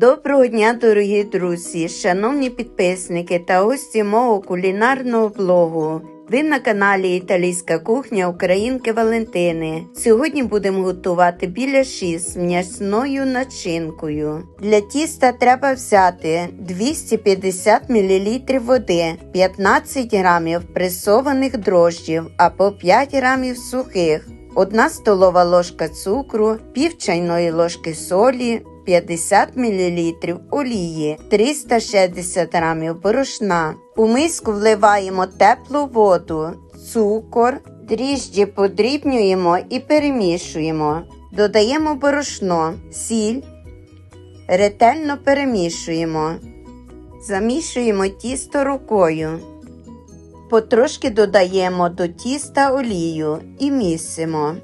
Доброго дня, дорогі друзі, шановні підписники та гості мого кулінарного блогу. Ви на каналі Італійська кухня Українки Валентини. Сьогодні будемо готувати біляші з м'ясною начинкою. Для тіста треба взяти 250 мл води, 15 грамів пресованих дрожджів або 5 грамів сухих, 1 столова ложка цукру, пів чайної ложки солі, 50 мл олії, 360 г борошна. У миску вливаємо теплу воду, цукор, дріжджі подрібнюємо і перемішуємо. Додаємо борошно, сіль, ретельно перемішуємо. Замішуємо тісто рукою. Потрошки додаємо до тіста олію і місимо.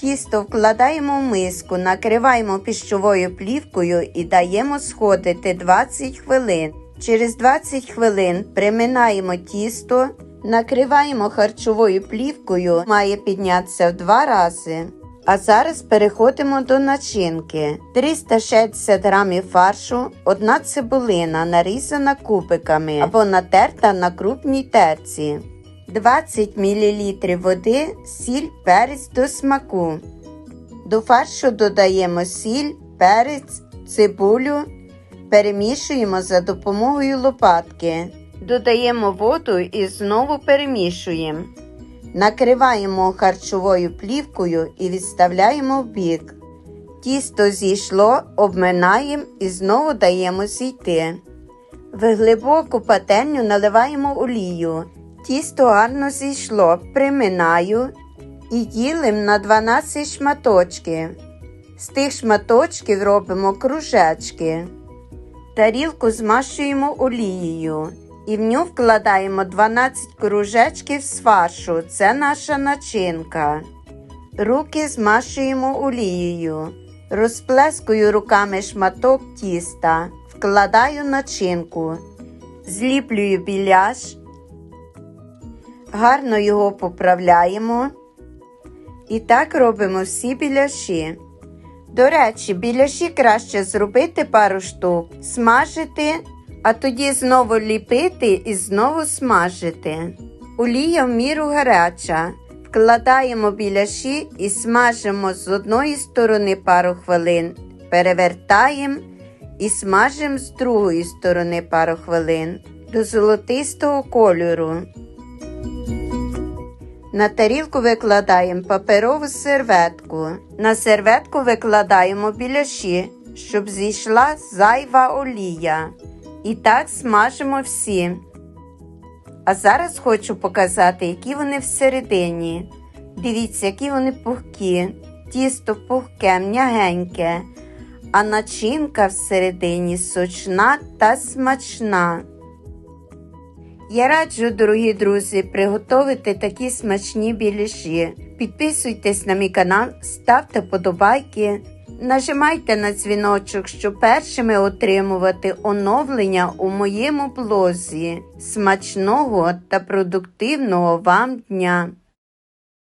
Тісто вкладаємо в миску, накриваємо піщовою плівкою і даємо сходити 20 хвилин. Через 20 хвилин приминаємо тісто, накриваємо харчовою плівкою, має піднятися в два рази. А зараз переходимо до начинки. 360 грамів фаршу, одна цибулина нарізана кубиками або натерта на крупній терці. 20 мл води, сіль, перець до смаку. До фаршу додаємо сіль, перець, цибулю, перемішуємо за допомогою лопатки. Додаємо воду і знову перемішуємо. Накриваємо харчовою плівкою і відставляємо в бік. Тісто зійшло, обминаємо і знову даємо зійти. В глибоку пательню наливаємо олію. Тісто гарно зійшло, приминаю і ділимо на 12 шматочків. З тих шматочків робимо кружечки. Тарілку змащуємо олією і в нього вкладаємо 12 кружечків з фаршу. Це наша начинка. Руки змащуємо олією. Розплескую руками шматок тіста, вкладаю начинку, зліплюю біляш, гарно його поправляємо. І так робимо всі біляші. До речі, біляші краще зробити пару штук, смажити, а тоді знову ліпити і знову смажити. Олія в міру гаряча. Вкладаємо біляші і смажимо з одної сторони пару хвилин, перевертаємо і смажимо з другої сторони пару хвилин до золотистого кольору. На тарілку викладаємо паперову серветку. На серветку викладаємо біляші, щоб зійшла зайва олія. І так смажимо всі. А зараз хочу показати, які вони всередині. Дивіться, які вони пухкі, тісто пухке, м'ягеньке, а начинка всередині сочна та смачна. Я раджу, дорогі друзі, приготувати такі смачні біліші. Підписуйтесь на мій канал, ставте подобайки, нажимайте на дзвіночок, щоб першими отримувати оновлення у моєму блозі. Смачного та продуктивного вам дня!